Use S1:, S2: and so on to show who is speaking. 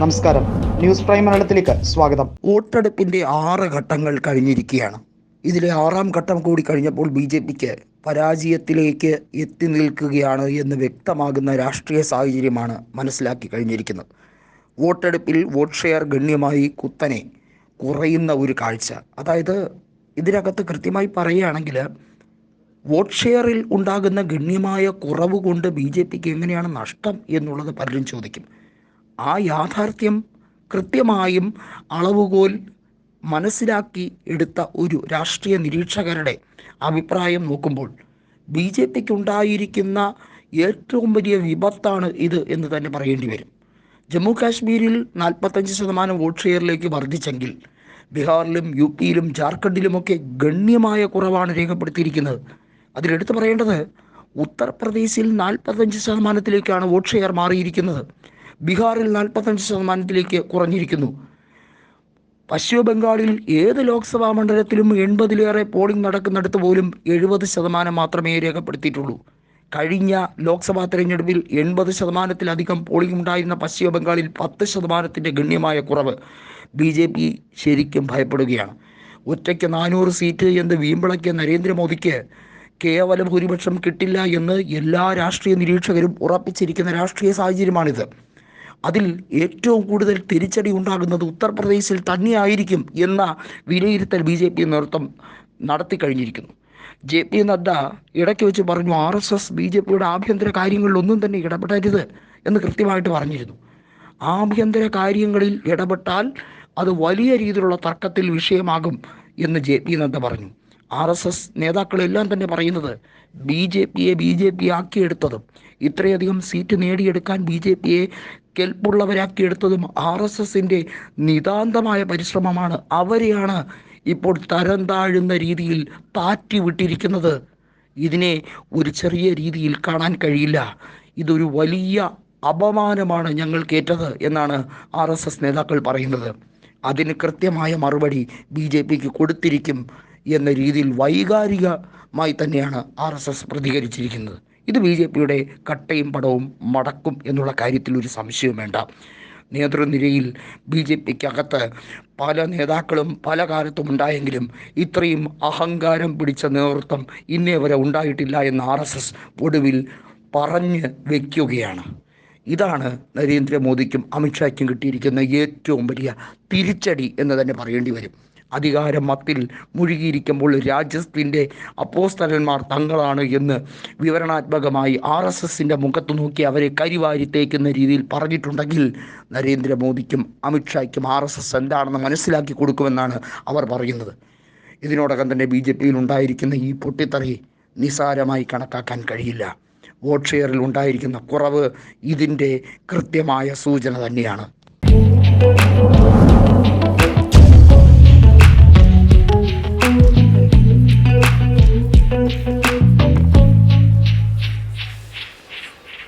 S1: നമസ്കാരം. News prime മലയാളത്തിലേക്ക് സ്വാഗതം.
S2: വോട്ടെടുപ്പിന്റെ ആറ് ഘട്ടങ്ങൾ കഴിഞ്ഞിരിക്കുകയാണ്. ഇതിലെ ആറാം ഘട്ടം കൂടി കഴിഞ്ഞപ്പോൾ ബി ജെ പിക്ക് പരാജയത്തിലേക്ക് എത്തി നിൽക്കുകയാണ് എന്ന് വ്യക്തമാകുന്ന രാഷ്ട്രീയ സാഹചര്യമാണ് മനസ്സിലാക്കി കഴിഞ്ഞിരിക്കുന്നത്. വോട്ടെടുപ്പിൽ വോട്ട് ഷെയർ ഗണ്യമായി കുത്തനെ കുറയുന്ന ഒരു കാഴ്ച. അതായത് ഇതിനകത്ത് കൃത്യമായി പറയുകയാണെങ്കിൽ വോട്ട് ഷെയറിൽ ഉണ്ടാകുന്ന ഗണ്യമായ കുറവ് കൊണ്ട് ബി ജെ പിക്ക് എങ്ങനെയാണ് നഷ്ടം എന്നുള്ളത് പലരും ചോദിക്കും. ആ യാഥാർത്ഥ്യം കൃത്യമായും അളവുകോൽ മനസ്സിലാക്കി എടുത്ത ഒരു രാഷ്ട്രീയ നിരീക്ഷകരുടെ അഭിപ്രായം നോക്കുമ്പോൾ ബി ജെ പിക്ക് ഉണ്ടായിരിക്കുന്ന ഏറ്റവും വലിയ വിപത്താണ് ഇത് എന്ന് തന്നെ പറയേണ്ടി വരും. ജമ്മു കാശ്മീരിൽ നാൽപ്പത്തഞ്ച് ശതമാനം വോട്ട് ഷെയറിലേക്ക് വർദ്ധിച്ചെങ്കിൽ ബീഹാറിലും യു പിയിലും ജാർഖണ്ഡിലുമൊക്കെ ഗണ്യമായ കുറവാണ് രേഖപ്പെടുത്തിയിരിക്കുന്നത്. അതിലെടുത്ത് പറയേണ്ടത് ഉത്തർപ്രദേശിൽ നാൽപ്പത്തഞ്ച് ശതമാനത്തിലേക്കാണ് വോട്ട് ഷെയർ മാറിയിരിക്കുന്നത്. ബീഹാറിൽ നാൽപ്പത്തഞ്ച് ശതമാനത്തിലേക്ക് കുറഞ്ഞിരിക്കുന്നു. പശ്ചിമ ബംഗാളിൽ ഏത് ലോക്സഭാ മണ്ഡലത്തിലും എൺപതിലേറെ പോളിംഗ് നടക്കുന്നിടത്ത് പോലും എഴുപത് ശതമാനം മാത്രമേ രേഖപ്പെടുത്തിയിട്ടുള്ളൂ. കഴിഞ്ഞ ലോക്സഭാ തെരഞ്ഞെടുപ്പിൽ എൺപത് ശതമാനത്തിലധികം പോളിംഗ് ഉണ്ടായിരുന്ന പശ്ചിമ ബംഗാളിൽ പത്ത് ശതമാനത്തിന്റെ ഗണ്യമായ കുറവ്. ബി ജെ പി ശരിക്കും ഭയപ്പെടുകയാണ്. ഒറ്റയ്ക്ക് നാനൂറ് സീറ്റ് എന്ന് വീമ്പിളക്കിയ നരേന്ദ്രമോദിക്ക് കേവല ഭൂരിപക്ഷം കിട്ടില്ല എന്ന് എല്ലാ രാഷ്ട്രീയ നിരീക്ഷകരും ഉറപ്പിച്ചിരിക്കുന്ന രാഷ്ട്രീയ സാഹചര്യമാണിത്. അതിൽ ഏറ്റവും കൂടുതൽ തിരിച്ചടി ഉണ്ടാകുന്നത് ഉത്തർപ്രദേശിൽ തന്നെയായിരിക്കും എന്ന വിലയിരുത്തൽ ബി ജെ പി നേതൃത്വം നടത്തി കഴിഞ്ഞിരിക്കുന്നു. ജെ പി നദ്ദ ഇടയ്ക്ക് വെച്ച് പറഞ്ഞു R S S B J പിയുടെ ആഭ്യന്തര കാര്യങ്ങളിലൊന്നും തന്നെ ഇടപെടരുത് എന്ന് കൃത്യമായിട്ട് പറഞ്ഞിരുന്നു. ആഭ്യന്തര കാര്യങ്ങളിൽ ഇടപെട്ടാൽ അത് വലിയ രീതിയിലുള്ള തർക്കത്തിൽ വിഷയമാകും എന്ന് ജെ പി നദ്ദ പറഞ്ഞു. ആർ എസ് എസ് നേതാക്കളെല്ലാം തന്നെ പറയുന്നത് ബി ജെ പിയെ ബി ജെ പി ആക്കിയെടുത്തതും ഇത്രയധികം സീറ്റ് നേടിയെടുക്കാൻ ബി ജെ പിയെ കെൽപ്പുള്ളവരാക്കിയെടുത്തതും ആർ എസ് എസിന്റെ നിതാന്തമായ പരിശ്രമമാണ് അവരെയാണ് ഇപ്പോൾ തരം താഴുന്ന രീതിയിൽ താറ്റി വിട്ടിരിക്കുന്നത്. ഇതിനെ ഒരു ചെറിയ രീതിയിൽ കാണാൻ കഴിയില്ല. ഇതൊരു വലിയ അപമാനമാണ് ഞങ്ങൾക്കേറ്റത് എന്നാണ് ആർ എസ് എസ് നേതാക്കൾ പറയുന്നത്. അതിന് കൃത്യമായ മറുപടി ബി ജെ പിക്ക് കൊടുത്തിരിക്കും എന്ന രീതിയിൽ വൈകാരികമായി തന്നെയാണ് ആർ എസ് എസ് പ്രതികരിച്ചിരിക്കുന്നത്. ഇത് ബി ജെ പിയുടെ കട്ടയും പടവും മടക്കും എന്നുള്ള കാര്യത്തിൽ ഒരു സംശയവും വേണ്ട. നേതൃനിരയിൽ ബി ജെ പിക്കകത്ത് പല നേതാക്കളും പല കാലത്തും ഉണ്ടായെങ്കിലും ഇത്രയും അഹങ്കാരം പിടിച്ച നേതൃത്വം ഇന്നേ വരെ ഉണ്ടായിട്ടില്ല എന്ന് ആർ എസ് എസ് ഒടുവിൽ പറഞ്ഞ് വയ്ക്കുകയാണ് ഇതാണ് നരേന്ദ്രമോദിക്കും അമിത്ഷായ്ക്കും കിട്ടിയിരിക്കുന്ന ഏറ്റവും വലിയ തിരിച്ചടി എന്ന് തന്നെ പറയേണ്ടി വരും. അധികാരം മത്തിൽ മുഴുകിയിരിക്കുമ്പോൾ രാജ്യത്തിന്റെ അപ്പോസ്തലന്മാർ തങ്ങളാണ് എന്ന് വിവരണാത്മകമായി ആർ എസ് എസിന്റെ മുഖത്ത് നോക്കി അവരെ കരിവാരി തേക്കുന്ന രീതിയിൽ പറഞ്ഞിട്ടുണ്ടെങ്കിൽ നരേന്ദ്രമോദിക്കും അമിത്ഷായ്ക്കും ആർ എസ് എസ് എന്താണെന്ന് മനസ്സിലാക്കി കൊടുക്കുമെന്നാണ് അവർ പറയുന്നത്. ഇതിനോടകം തന്നെ ബി ജെ പിയിൽ ഉണ്ടായിരിക്കുന്ന ഈ പൊട്ടിത്തറി നിസാരമായി കണക്കാക്കാൻ കഴിയില്ല. വോട്ട് ഷെയറിൽ ഉണ്ടായിരിക്കുന്ന കുറവ് ഇതിന്റെ കൃത്യമായ സൂചന തന്നെയാണ്.